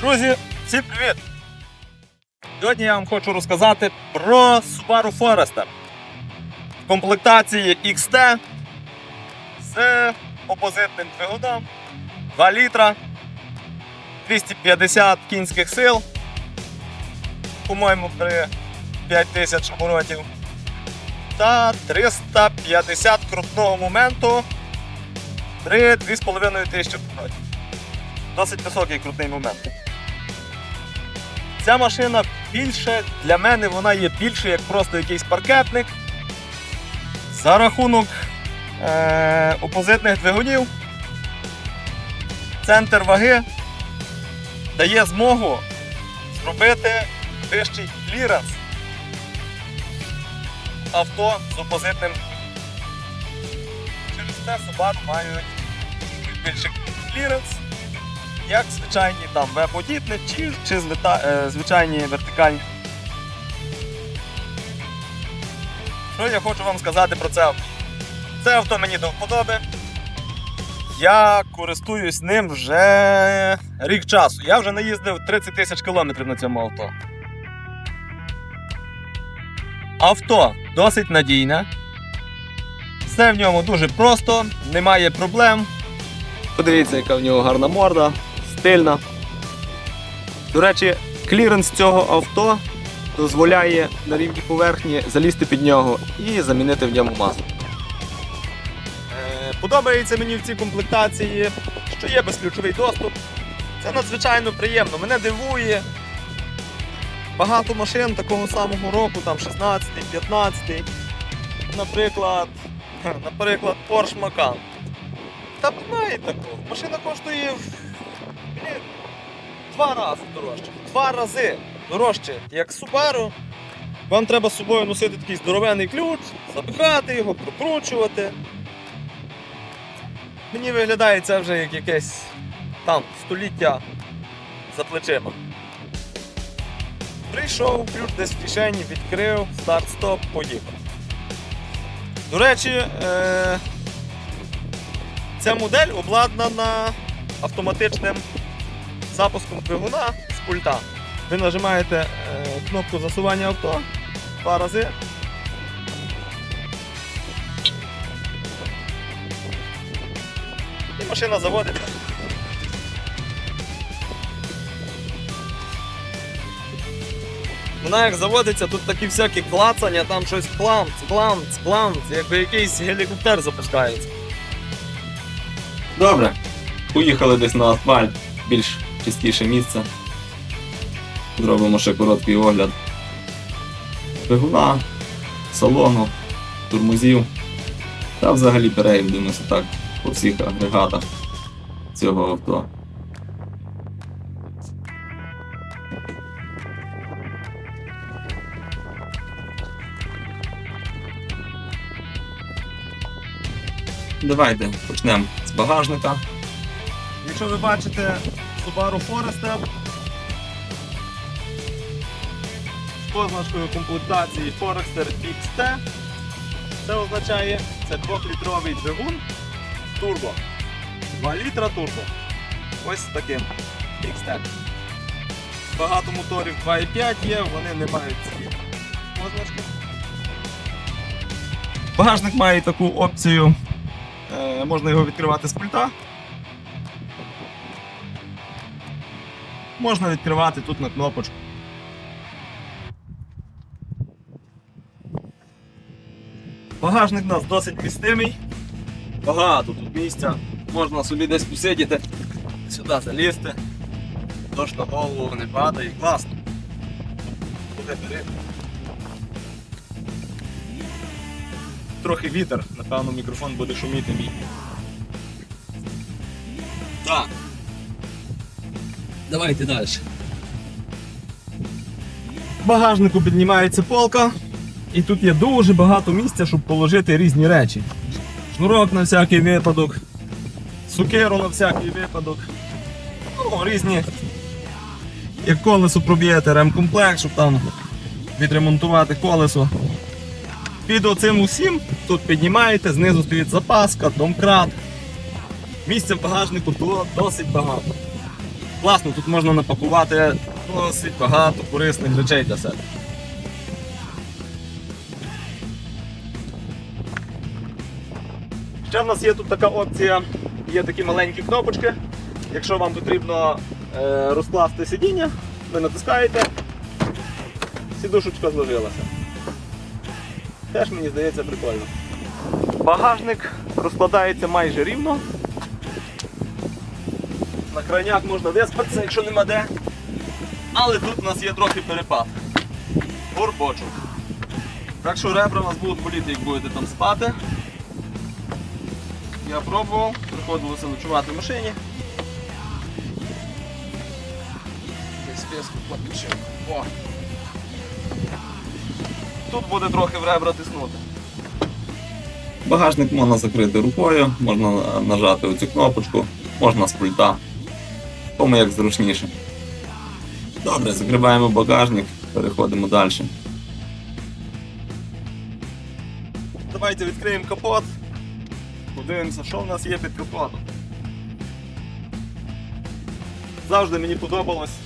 Друзі, всім привіт! Сьогодні я вам хочу розказати про Subaru Forester в комплектації XT з опозитним двигуном 2 літра, 250 кінських сил, по-моєму, при 5000 оборотів та 350 крутного моменту при 2,5 тисячі оборотів. Досить високий крутний момент. Ця машина більше, для мене вона є більше як просто якийсь паркетник. За рахунок е- опозитних двигунів, центр ваги дає змогу зробити вищий кліренс авто з опозитним. Через те Subaru мають більший кліренс як звичайні там веб-подібні, чи, чи е, звичайні вертикальні. Що я хочу вам сказати про це авто? Це авто мені до вподоби. Я користуюсь ним вже рік часу. Я вже наїздив 30 тисяч кілометрів на цьому авто. Авто досить надійне. Все в ньому дуже просто, немає проблем. Подивіться, яка в нього гарна морда, стильна. До речі, кліренс цього авто дозволяє на рівні поверхні залізти під нього і замінити в ньому масло. Е, Подобається мені в цій комплектації, що є безключовий доступ. Це надзвичайно приємно. Мене дивує. Багато машин такого самого року, там 16-й, 15-й. Наприклад, наприклад, Porsche Macan. Та немає такого. Машина коштує два рази дорожче. Два рази дорожче, як Subaru. Вам треба з собою носити такий здоровенний ключ, запихати його, прокручувати. Мені виглядає це вже як якесь там століття за плечима. Прийшов, ключ десь в кишені, відкрив, старт-стоп, поїхав. До речі, е- Ця модель обладнана автоматичним запуском двигуна з пульта. Ви нажимаєте е, кнопку засування авто два рази. І машина заводиться. Вона як заводиться, тут такі всякі клацання, там щось кламц, кламц, кламц, якби якийсь гелікоптер запускається. Добре. Поїхали десь на асфальт, більш чистіше місце. Зробимо ще короткий огляд. Двигуна, салону, турмузів. Та взагалі перейдемося так по всіх агрегатах цього авто. Давайте почнемо з багажника. Якщо ви бачите Subaru Forester з позначкою комплектації Forester XT, це означає це 2-літровий двигун турбо. 2 літра турбо. Ось таким XT. Багато моторів 2.5 є, вони не мають ці позначки. Багажник має таку опцію. Е, можна його відкривати з пульта. Можна відкривати тут на кнопочку. Багажник у нас досить містимий. Багато тут місця. Можна собі десь посидіти, сюди залізти. Дощ на голову не падає, класно. Буде бери. Трохи вітер, напевно, мікрофон буде шуміти мій. Так. Давайте далі. В багажнику піднімається полка, і тут є дуже багато місця, щоб положити різні речі. Шнурок на всякий випадок, сукеру на всякий випадок. Ну, різні. Як колесо проб'єте, ремкомплект, щоб там відремонтувати колесо. Під оцим усім тут піднімаєте, знизу стоїть запаска, домкрат. Місця в багажнику до- досить багато. Класно, тут можна напакувати досить багато корисних речей для себе. Ще в нас є тут така опція, є такі маленькі кнопочки. Якщо вам потрібно е, розкласти сидіння, ви натискаєте, сідушечка зложилася. Теж мені здається прикольно. Багажник розкладається майже рівно. Крайняк можна виспатися, якщо нема де. Але тут у нас є трохи перепад. Горбочок. Так що ребра у вас будуть боліти, як будете там спати. Я пробував, приходилося ночувати в машині. О! Тут буде трохи в ребра тиснути. Багажник можна закрити рукою, можна нажати оцю кнопочку, можна з пульта. Кому як зручніше. Добре, закриваємо багажник, переходимо далі. Давайте відкриємо капот. Подивимося, що в нас є під капотом. Завжди мені подобалось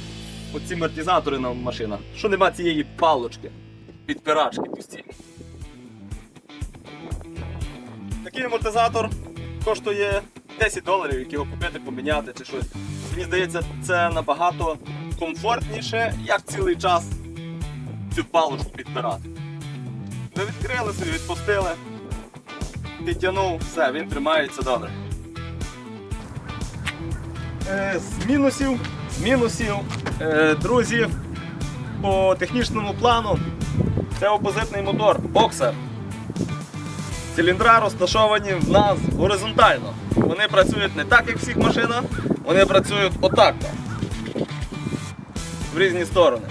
оці амортизатори на машинах. Що нема цієї палочки, підпирачки постійно. Такий амортизатор коштує 10 доларів, як його купити, поміняти чи щось. Мені здається, це набагато комфортніше, як цілий час цю палочку підпирати. Ви відкрили собі, відпустили, підтягнув, все, він тримається добре. Е, з мінусів, з мінусів, е, друзі, по технічному плану це опозитний мотор, боксер. Циліндра розташовані в нас горизонтально. Вони працюють не так, як всіх машинах, вони працюють отак. В різні сторони.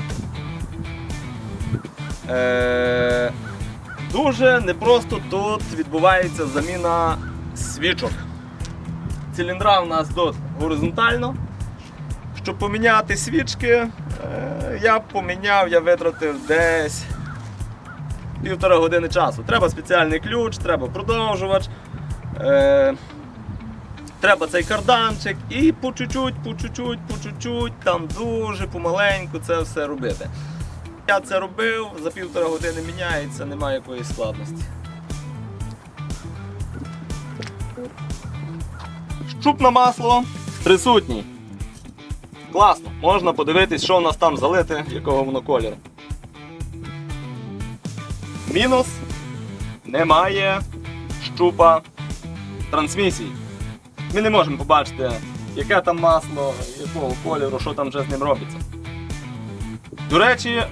Е, Дуже непросто тут відбувається заміна свічок. Циліндра у нас тут горизонтально. Щоб поміняти свічки, е, я поміняв, я витратив десь півтора години часу. Треба спеціальний ключ, треба продовжувач, е, треба цей карданчик і по чуть-чуть, по чуть-чуть, по чуть-чуть, там дуже помаленьку це все робити. Я це робив, за півтора години міняється, немає якоїсь складності. Щуп на масло присутній. Класно, можна подивитись, що у нас там залите, якого воно кольору. Мінус немає щупа трансмісії. Ми не можемо побачити, яке там масло, якого кольору, що там вже з ним робиться. До речі,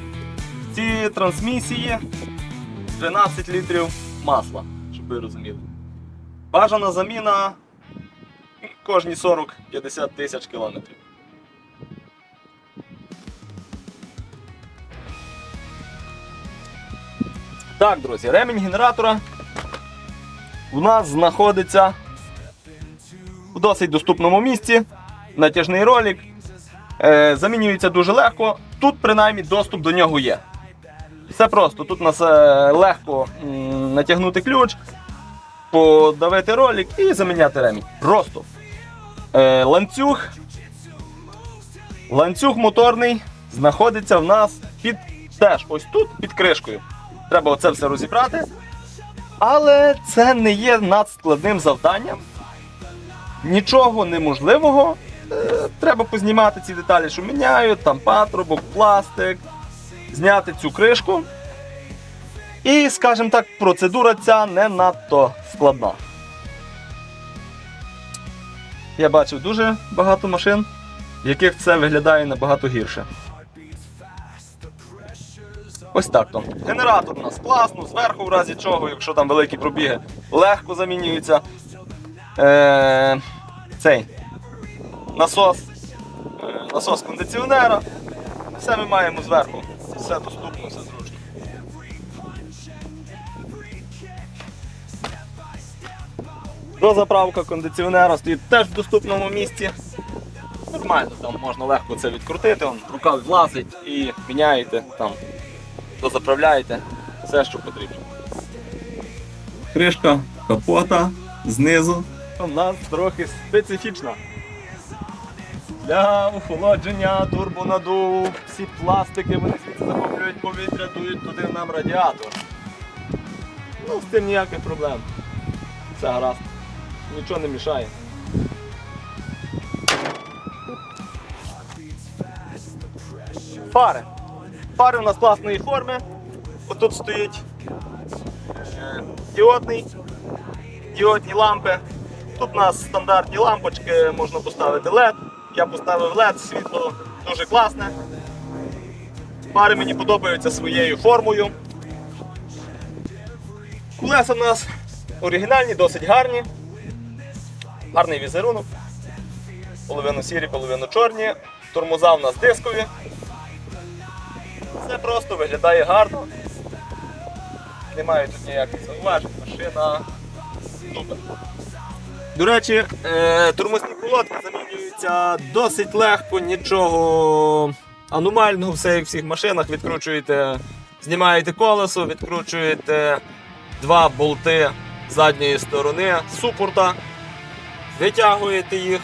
в цій трансмісії 13 літрів масла, щоб ви розуміли. Бажана заміна кожні 40-50 тисяч кілометрів. Так, друзі, ремінь генератора у нас знаходиться в досить доступному місці. Натяжний ролик. Е, замінюється дуже легко. Тут, принаймні, доступ до нього є. Все просто. Тут у нас е, легко м, натягнути ключ, подавити ролик і заміняти ремінь. Просто. Е, ланцюг. Ланцюг моторний знаходиться в нас під теж ось тут, під кришкою. Треба оце все розібрати. Але це не є надскладним завданням. Нічого неможливого. Е, Треба познімати ці деталі, що міняють, там патрубок, пластик, зняти цю кришку. І, скажімо так, процедура ця не надто складна. Я бачив дуже багато машин, в яких це виглядає набагато гірше. Ось так то. Генератор у нас класно, зверху, в разі чого, якщо там великі пробіги, легко замінюється. Е, цей насос, е, насос кондиціонера. Все ми маємо зверху. Все доступно, все зручно. Дозаправка кондиціонера стоїть теж в доступному місці. Нормально, там можна легко це відкрутити, он, рука влазить і міняєте, там, дозаправляєте все, що потрібно. Кришка капота знизу. У нас трохи специфічна. Для охолодження турбонадув, всі пластики, вони звідси захоплюють повітря, дують туди нам радіатор. Ну, з тим ніяких проблем. Все гаразд. Нічого не мішає. Фари. Фари у нас класної форми. Отут стоїть е, діодний, діодні лампи. Тут у нас стандартні лампочки, можна поставити LED. Я поставив LED, світло дуже класне. Фари мені подобаються своєю формою. Колеса в нас оригінальні, досить гарні. Гарний візерунок. Половину сірі, половину чорні. Тормоза в нас дискові. Все просто виглядає гарно. Немає тут ніяких зауважень. Машина супер. До речі, е, тормозні колодки замінюються досить легко, нічого аномального, в всіх машинах. Відкручуєте, знімаєте колесо, відкручуєте два болти задньої сторони супорта, витягуєте їх.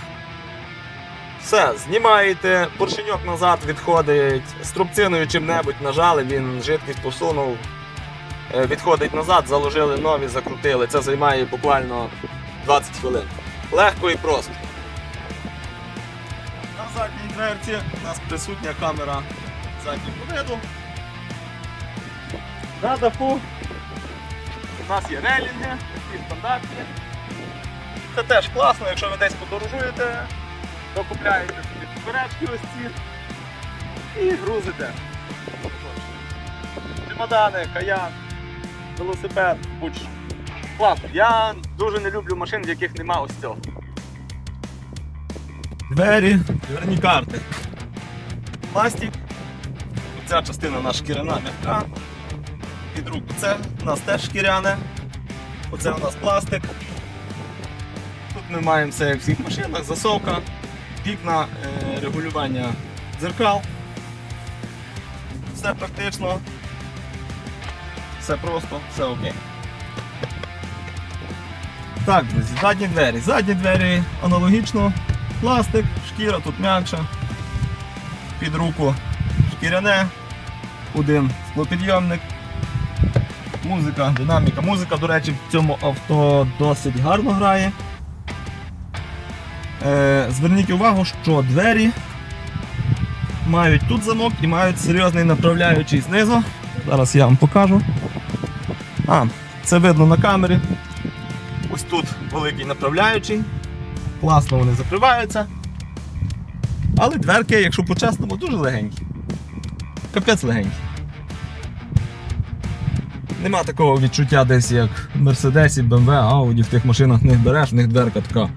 Все, знімаєте, поршеньок назад відходить, струбциною чим-небудь нажали, він жидкість посунув, е, відходить назад, заложили нові, закрутили. Це займає буквально 20 хвилин. Легко і просто. На задній дверці у нас присутня камера заднього виду. На даху у нас є релінги, такі стандартні. Це теж класно, якщо ви десь подорожуєте, то купляєте собі суперечки ось ці і грузите. Чемодани, каяк, велосипед, будь-що. Класно. Я дуже не люблю машин, в яких нема ось цього. Двері, дверні карти. Пластик. Ця частина нас шкіряна м'яка. Під руку це у нас теж шкіряне. Оце у нас пластик. Тут ми маємо все як в всіх машинах, засовка, вікна, е, регулювання дзеркал. Все практично. Все просто, все окей. Так, друзі, задні двері. Задні двері аналогічно. Пластик, шкіра тут м'якша. Під руку шкіряне. Один склопідйомник. Музика, динаміка. Музика, до речі, в цьому авто досить гарно грає. Е, зверніть увагу, що двері мають тут замок і мають серйозний направляючий знизу. Зараз я вам покажу. А, це видно на камері. Ось тут великий направляючий. Класно вони закриваються. Але дверки, якщо по-чесному, дуже легенькі. Капець легенькі. Нема такого відчуття десь як в Мерседесі, BMW, Audi, в тих машинах них береш, в них дверка така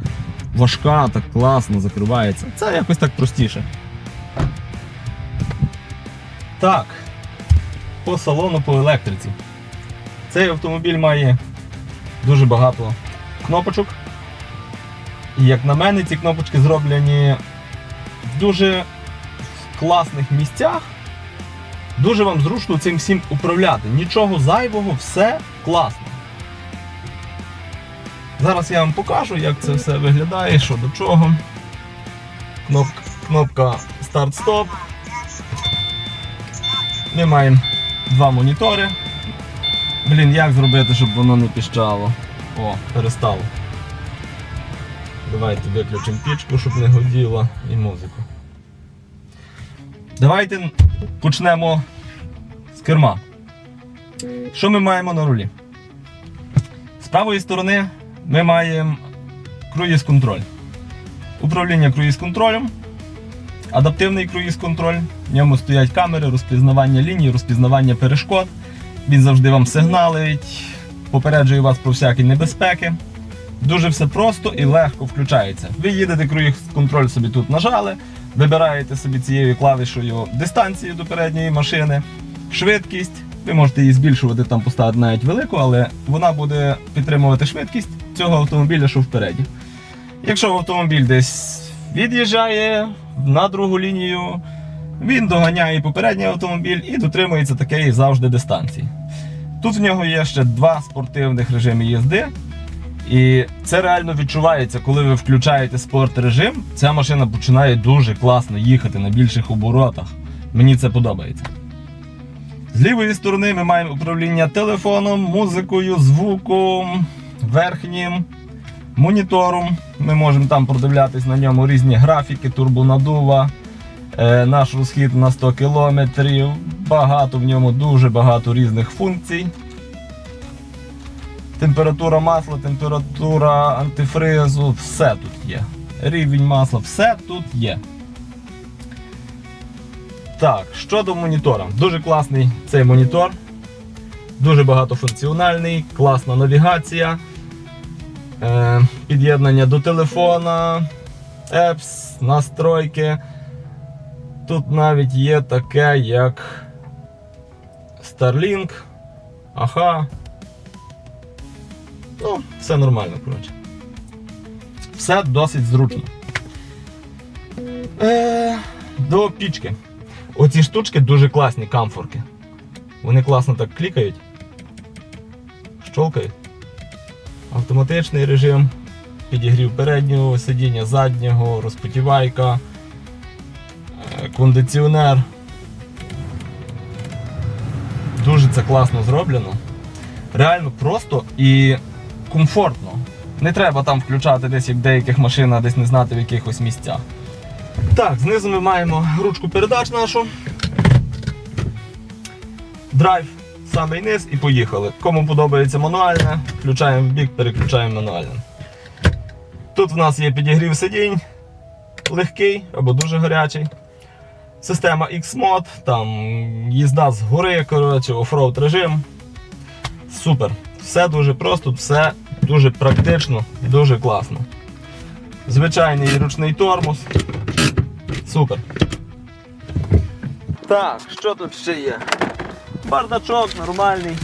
важка, так класно закривається. Це якось так простіше. Так. По салону по електриці. Цей автомобіль має дуже багато кнопочок. І як на мене, ці кнопочки зроблені в дуже класних місцях. Дуже вам зручно цим всім управляти. Нічого зайвого, все класно. Зараз я вам покажу, як це все виглядає, що до чого. Кнопка, кнопка старт-стоп. Ми маємо два монітори. Блін, як зробити, щоб воно не піщало? О, перестало. Давайте виключимо пічку, щоб не годіло, і музику. Давайте почнемо з керма. Що ми маємо на рулі? З правої сторони ми маємо круїз-контроль. Управління круїз-контролем, адаптивний круїз-контроль. В ньому стоять камери, розпізнавання ліній, розпізнавання перешкод. Він завжди вам сигналить, попереджує вас про всякі небезпеки. Дуже все просто і легко включається. Ви їдете круїз-контроль собі тут нажали, вибираєте собі цією клавішою дистанцію до передньої машини, швидкість. Ви можете її збільшувати, там поставити навіть велику, але вона буде підтримувати швидкість цього автомобіля, що впереді. Якщо автомобіль десь від'їжджає на другу лінію, він доганяє попередній автомобіль і дотримується такої завжди дистанції. Тут в нього є ще два спортивних режими їзди. І це реально відчувається, коли ви включаєте спорт режим, ця машина починає дуже класно їхати на більших оборотах. Мені це подобається. З лівої сторони ми маємо управління телефоном, музикою, звуком, верхнім, монітором. Ми можемо там продивлятись на ньому різні графіки, турбонадува, наш розхід на 100 км. Багато в ньому дуже багато різних функцій. Температура масла, температура антифризу, все тут є. Рівень масла, все тут є. Так, щодо монітора. Дуже класний цей монітор. Дуже багатофункціональний, класна навігація, е, під'єднання до телефона, Apps, настройки. Тут навіть є таке, як Starlink, Аха. Ну, все нормально, коротше. Все досить зручно. Е, до пічки. Оці штучки дуже класні камфорки. Вони класно так клікають. Щолкають. Автоматичний режим, підігрів переднього сидіння, заднього, розпотівайка, кондиціонер. Дуже це класно зроблено. Реально просто і комфортно. Не треба там включати десь як в деяких машинах, десь не знати в якихось місцях. Так, знизу ми маємо ручку передач нашу. Драйв, самий низ і поїхали. Кому подобається мануальне, включаємо в бік, переключаємо мануальне. Тут в нас є підігрів сидінь, легкий або дуже гарячий. Система X-Mod, там їзда з гори, коротше, оффроуд режим. Супер. Все дуже просто, все дуже практично, дуже класно. Звичайний ручний тормоз. Супер. Так, що тут ще є? Бардачок нормальний,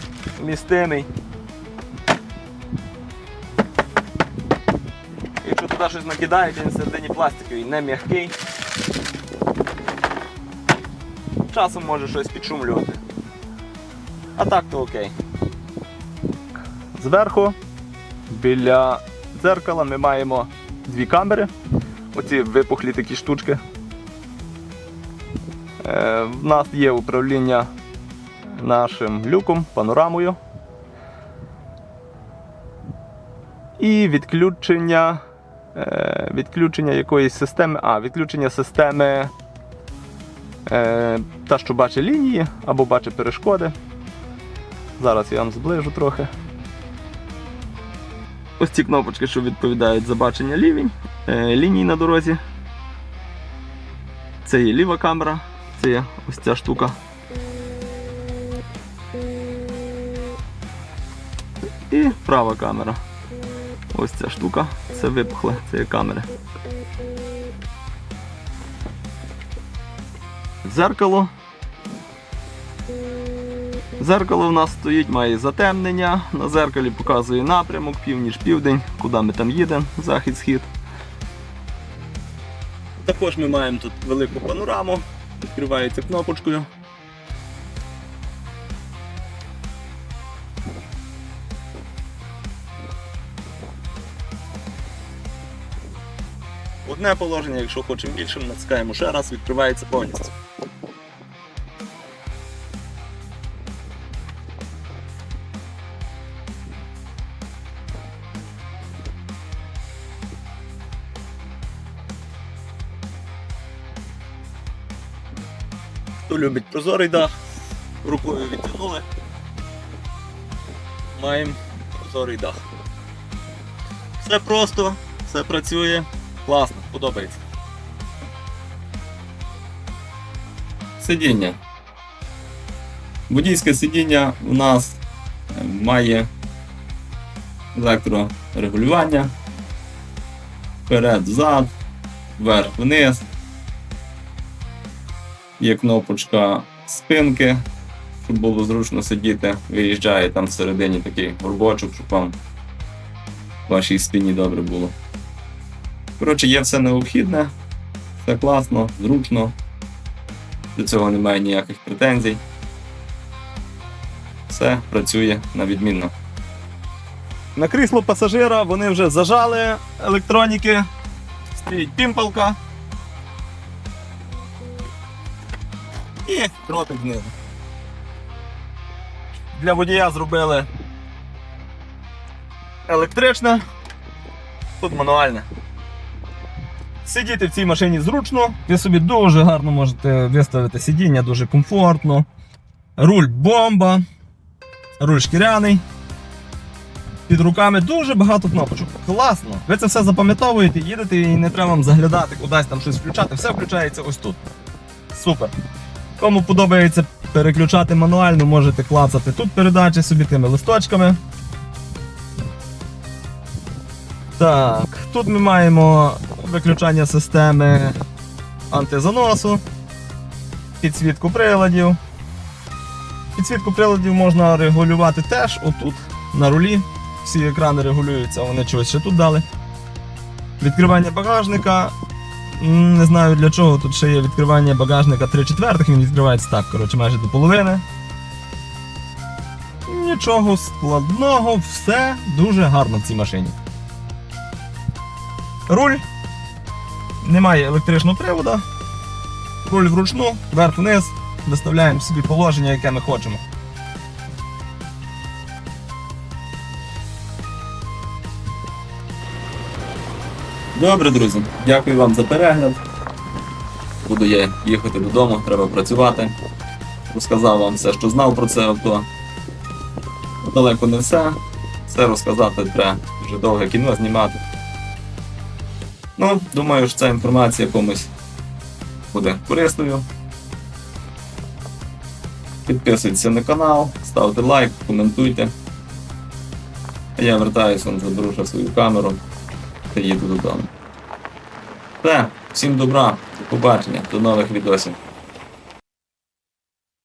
містимий. Якщо туди щось накидають, він всередині пластиковий, не м'який. Часом може щось підшумлювати. А так то окей. Зверху біля дзеркала ми маємо дві камери. Оці випухлі такі штучки. Е, в нас є управління нашим люком, панорамою. І відключення, е, відключення якоїсь системи. А, відключення системи та, що бачить лінії або бачить перешкоди. Зараз я вам зближу трохи. Ось ці кнопочки, що відповідають за бачення лівень, е, ліній на дорозі. Це є ліва камера, це є ось ця штука. І права камера. Ось ця штука, це випухле, це є камери. Дзеркало. Зеркало в нас стоїть, має затемнення. На зеркалі показує напрямок, північ, південь, куди ми там їдемо, захід-схід. Також ми маємо тут велику панораму, відкривається кнопочкою. Одне положення, якщо хочемо більшим, натискаємо ще раз, відкривається повністю. Хто любить прозорий дах, рукою відтягнули. Маємо прозорий дах. Все просто, все працює, класно, подобається. Сидіння. Водійське сидіння у нас е, має електрорегулювання. Вперед, зад, вверх, вниз. Є кнопочка спинки, щоб було зручно сидіти. Виїжджає там всередині такий горбочок, щоб вам в вашій спині добре було. Коротше, є все необхідне, все класно, зручно. До цього немає ніяких претензій. Все працює на відмінно. На крісло пасажира вони вже зажали електроніки. Стоїть пімпалка. І дротик знизу. Для водія зробили електричне, тут мануальне. Сидіти в цій машині зручно, ви собі дуже гарно можете виставити сидіння, дуже комфортно. Руль бомба, руль шкіряний. Під руками дуже багато кнопочок. Класно. Ви це все запам'ятовуєте, їдете і не треба вам заглядати кудись там щось включати. Все включається ось тут. Супер. Кому подобається переключати мануально, можете клацати тут передачі собі тими листочками. Так, тут ми маємо виключання системи антизаносу, підсвітку приладів. Підсвітку приладів можна регулювати теж отут на рулі. Всі екрани регулюються, вони чогось ще тут дали. Відкривання багажника. Не знаю для чого тут ще є відкривання багажника 3 четвертих, він відкривається так, коротше, майже до половини. Нічого складного, все дуже гарно в цій машині. Руль. Немає електричного приводу. Руль вручну, вверх-вниз. Виставляємо собі положення, яке ми хочемо. Добре, друзі, дякую вам за перегляд. Буду я їхати додому, треба працювати. Розказав вам все, що знав про це авто. Далеко не все. Все розказати треба вже довге кіно знімати. Ну, думаю, що ця інформація комусь буде корисною. Підписуйтесь на канал, ставте лайк, коментуйте. А я вертаюся, заберу свою камеру їду додому. Все, всім добра, до побачення, до нових відосів.